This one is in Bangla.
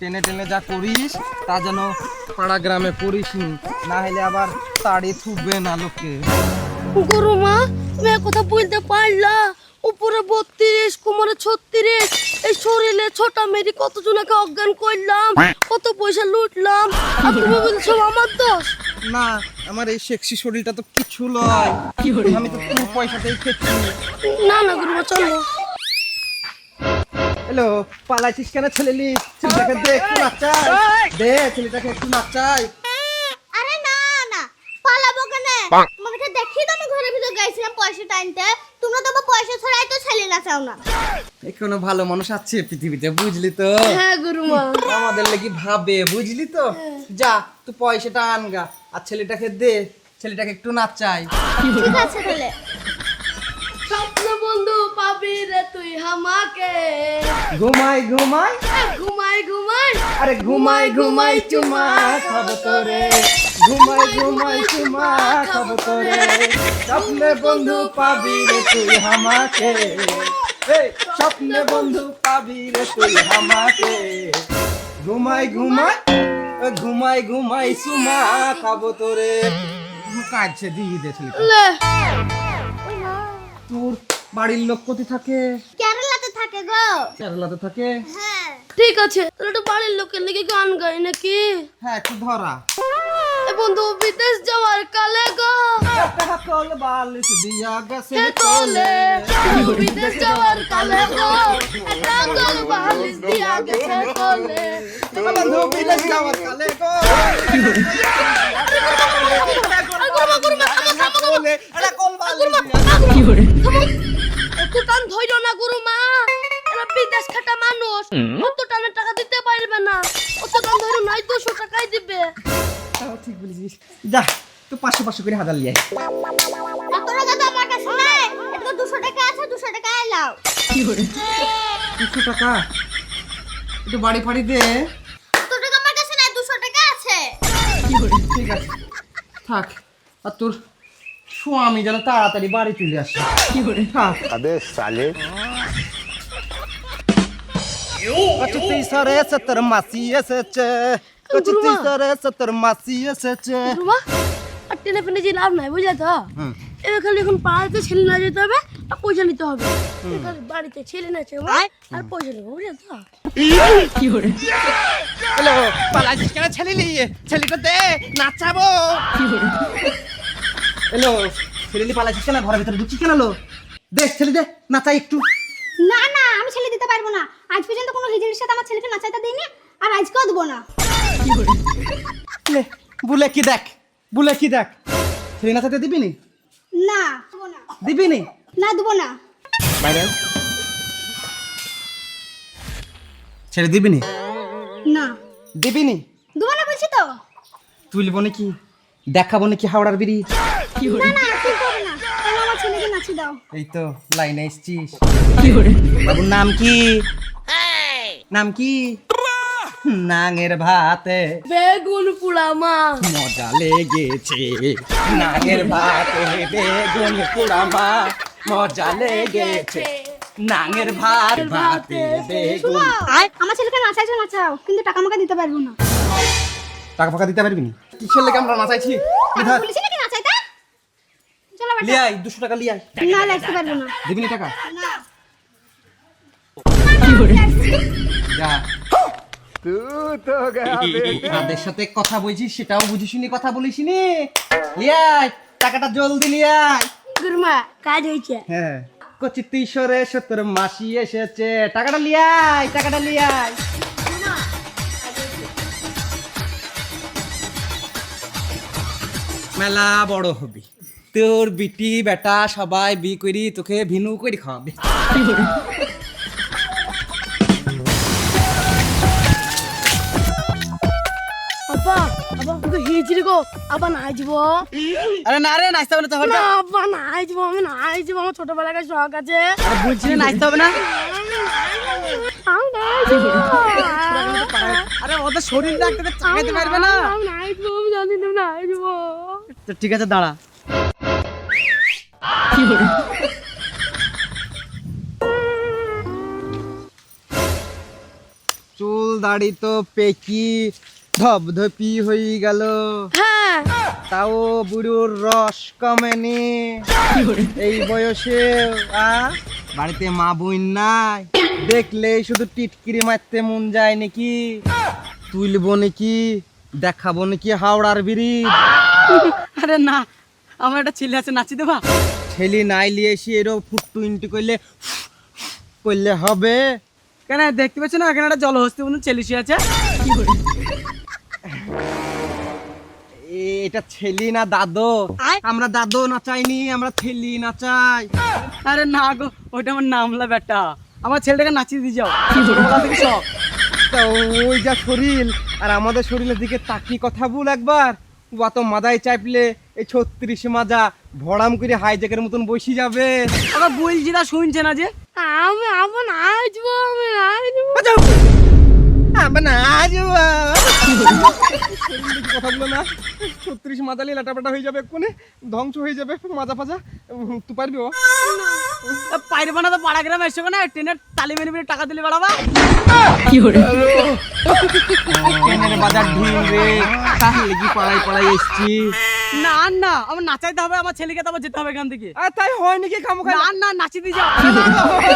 টেনে টেনে যা করিস তা যেন পাড়া গ্রামে করিস না। হলে আবার তাড়ি থুববে না লোকে। গরু মা তুমি কথা বলতে পারলা? উপরে বত্রিশ কোমরে ছত্রিশ। এই শরীরে ছোটা মেরি কত জনকে অজ্ঞান করলাম? কত পয়সা লুটলাম? আর তুমি বলছো আমার দোষ? না আমার এই সেক্সি শরীরটা তো কিছু লয়। আমি তো পুরো পয়সাটাই খেয়েছি না না গরু মা চলো। হ্যালো পালাইছিস কেন ছেলেলি ছেলেটাকে দে একটু নাচাই। দে ছেলেটাকে একটু নাচাই। আরে না না পালাবো কেন? তোমাকে দেখি তো আমি ঘরের ভিতর গেছিলাম পয়সা টাইনতে। তোমরা তো পয়সা ছড়াই তো ছেলে না। চাও না এখনও ভালো মানুষ আছে পৃথিবীতে বুঝলি তো? হ্যাঁ গরু মা আমাদের লাগি ভাবে বুঝলি তো? যা তুই পয়সাটা আনগা আর ছেলেটাকে দে ছেলেটাকে একটু নাচাই। ঠিক আছে তাহলে। বন্ধু রে তুই আমাকে। ঘুমাই ঘুমাই। ঘুমাই ঘুমাই। আরে ঘুমাই ঘুমাই চুমা খাব তোরে। ঘুমাই ঘুমাই চুমা খাব তোরে। স্বপ্নে বন্ধু পাবি রে তুই আমাকে। স্বপ্নে বন্ধু পাবি রে তুই আমাকে। ঘুমাই ঘুমাই ঘুমাই ঘুমাই চুমা খাব তোরে। কাছে দিয়ে দে ছেলেটা। তোর বাড়ির লোক কোথায় থাকে কেরালাতে থাকে গো কেরালাতে থাকে হ্যাঁ ঠিক আছে তাহলে একটু বাড়ির লোকের লেগে গান গাই নাকি হ্যাঁ একটু ধরা এ বন্ধু বিদেশ যাওয়ার কালে গো কল বালিশ দিয়া গেছে তোলে বিদেশ যাওয়ার কালে গো গল বালিশ দিয়া গেছে তোলে বন্ধু বিদেশ যাওয়ার কালে গো কল অত টানের টাকা দিতে পারবে না? অত টান নাই দুশো টাকাই দিবে। ঠিক বলেছিস। যা তো পাঁচশো পাঁচশো করে হাজার লিয়ে এত টাকা আমার কাছে নাই এটা দুশো টাকা আছে দুশো টাকা এলাও দুশো টাকা? একটু বাড়ি ফাড়ি দে। এত টাকা আমার কাছে নাই দুশো টাকা আছে। ঠিক আছে। থাক আর তোর স্বামী যেন তাড়াতাড়ি বাড়ি চলে আসে। কি করে থাক। Очите и саре টেনে ফেনে তো? খালি এখন ছেলে না যেতে হবে আর পয়সা নিতে হবে। বাড়িতে ছেলে না আর পয়সা নেব বুঝলে তো? কি করে? হ্যালো পালাইছিস কেন ছেলে নিয়ে? তো দে নাচাবো। কি হ্যালো ছেলে নিয়ে পালাইছিস কেন? ঘরের ভিতরে ঢুকছিস কেন লো দে ছেলে দে নাচা একটু। না না আমি ছেলে দিতে পারব না। আজ পর্যন্ত কোনো হিজড়ির সাথে আমার ছেলেকে নাচাইতে দিইনি আর আজকেও দেবো না। লে, বুলে কি দেখ? বুলে কি দেখ? ছেলে নাচাতে দিবি নি? না দেবো না। দিবি নি? না দেবো না। বাইরে আয়। ছেড়ে দিবি নি? না। দিবি নি? দেবো না বলছি তো। তুলবো নাকি? দেখাবো নাকি হাওড়ার বিড়ি? না না তুই করবে না তাহলে আমার ছেলেকে নাচিয়ে দাও। এই তো লাইনে এসছিস। বাবুর নাম কি? নাম কি? নাঙের ভাতে। বেগুন পুড়া মা মজা লেগেছে। নাঙের ভাতে বেগুন পোড়ামা মজা লেগেছে। নাঙের ভাত ভাতে বেগুন। আমার ছেলেকে নাচাইছো নাচাও। কিন্তু টাকা আমাকে দিতে পারব না। টাকা ফাঁকা দিতে পারবি না? কিসের লেগে আমরা নাচাইছি? বলেছি নাকি তাদের সাথে কথা বলছিস সেটাও কথা টাকাটা জলদি কাজ হয়েছে। হ্যাঁ। কচি সত্তর মাসি এসেছে। টাকাটা লিয়াই টাকাটা লিয়াই। মেলা বড় হবি। তোর বিটি বেটা সবাই বি করি তোকে ভিনু করে খাওয়াবে। আব্বা আব্বা তোকে হিজড়ি গো আব্বা নাই যাব আরে না রে নাচতে হবে না না আব্বা নাই যাব আমি নাই যাব আমার শখ আছে। বলছি না নাচতে হবে না। আমি নাই যাব। আরে ওদের শরীর রাখতে চাকাইতে পারবে না। আমি নাই যাব, আমি জানি না নাই যাব। তো ঠিক আছে দাঁড়া। চুল দাড়ি তো পেকি ধপধপি হয়ে গেল। হ্যাঁ। তাও বুড়োর রস কমেনি। এই বয়সে আ বাড়িতে মা বোন নাই। দেখলে শুধু টিটকিরি মারতে মন যায় নাকি? তুলবো নাকি দেখাবো নাকি হাওড়ার ব্রিজ আরে না আমার একটা ছেলে আছে নাচি দেবা? ছেলি নাই লিয়ে এসে এরও ফুট টুইন্টি করলে করলে হবে। কেন, দেখতে পাচ্ছ না, এখানে একটা জলহস্তি বন্ধু ছেলে শুয়ে আছে? এ- এটা ছেলি না দাদো? আমরা দাদো নাচাইনি আমরা ছেলি নাচাই আরে না গো, ওইটা আমার নামলা বেটা। আমার ছেলেটাকে নাচিয়ে দিয়ে যাও। ওই যা শরীর, আর আমাদের শরীরের দিকে তাকি কথা বল একবার। অত মাদায় চাইপলে এই ছত্রিশ মাজা ভড়াম করে হাইজ্যাকের মতন বসি যাবে। আবার বলছি না শুনছে না যে? আমি আমি নাচবো আমি নাচবো। না কথাগুলো না ছত্রিশ লাটাপাটা হয়ে যাবে এক্ষুনি ধ্বংস হয়ে যাবে মাজা ফাজা তুই পারবি ও? পাইরে বানাতে পাড়া গ্রামে এসে না ট্রেনের তালি মেরে মেরে টাকা দিলে বেড়াবা? ট্রেনের বাজার ঢিল রে পাড়ায় পাড়ায় এসছি না না আমার নাচাইতে হবে আমার ছেলেকে তো আবার যেতে হবে এখান থেকে। আর তাই হয় নাকি খামো না না নাচিয়ে দিয়ে যাও। খাই